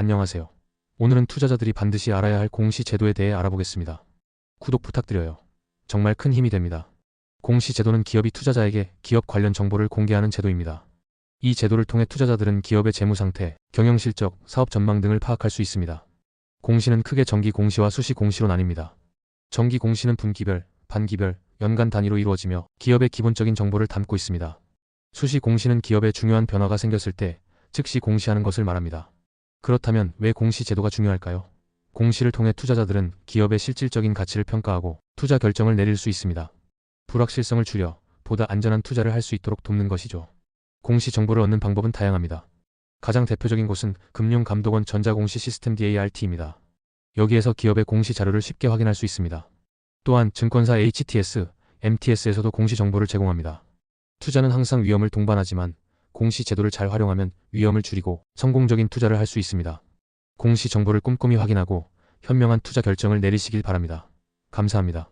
안녕하세요. 오늘은 투자자들이 반드시 알아야 할 공시 제도에 대해 알아보겠습니다. 구독 부탁드려요. 정말 큰 힘이 됩니다. 공시 제도는 기업이 투자자에게 기업 관련 정보를 공개하는 제도입니다. 이 제도를 통해 투자자들은 기업의 재무 상태, 경영 실적, 사업 전망 등을 파악할 수 있습니다. 공시는 크게 정기 공시와 수시 공시로 나뉩니다. 정기 공시는 분기별, 반기별, 연간 단위로 이루어지며 기업의 기본적인 정보를 담고 있습니다. 수시 공시는 기업에 중요한 변화가 생겼을 때 즉시 공시하는 것을 말합니다. 그렇다면 왜 공시 제도가 중요할까요? 공시를 통해 투자자들은 기업의 실질적인 가치를 평가하고 투자 결정을 내릴 수 있습니다. 불확실성을 줄여 보다 안전한 투자를 할 수 있도록 돕는 것이죠. 공시 정보를 얻는 방법은 다양합니다. 가장 대표적인 곳은 금융감독원 전자공시 시스템 DART입니다. 여기에서 기업의 공시 자료를 쉽게 확인할 수 있습니다. 또한 증권사 HTS, MTS에서도 공시 정보를 제공합니다. 투자는 항상 위험을 동반하지만 공시 제도를 잘 활용하면 위험을 줄이고 성공적인 투자를 할 수 있습니다. 공시 정보를 꼼꼼히 확인하고 현명한 투자 결정을 내리시길 바랍니다. 감사합니다.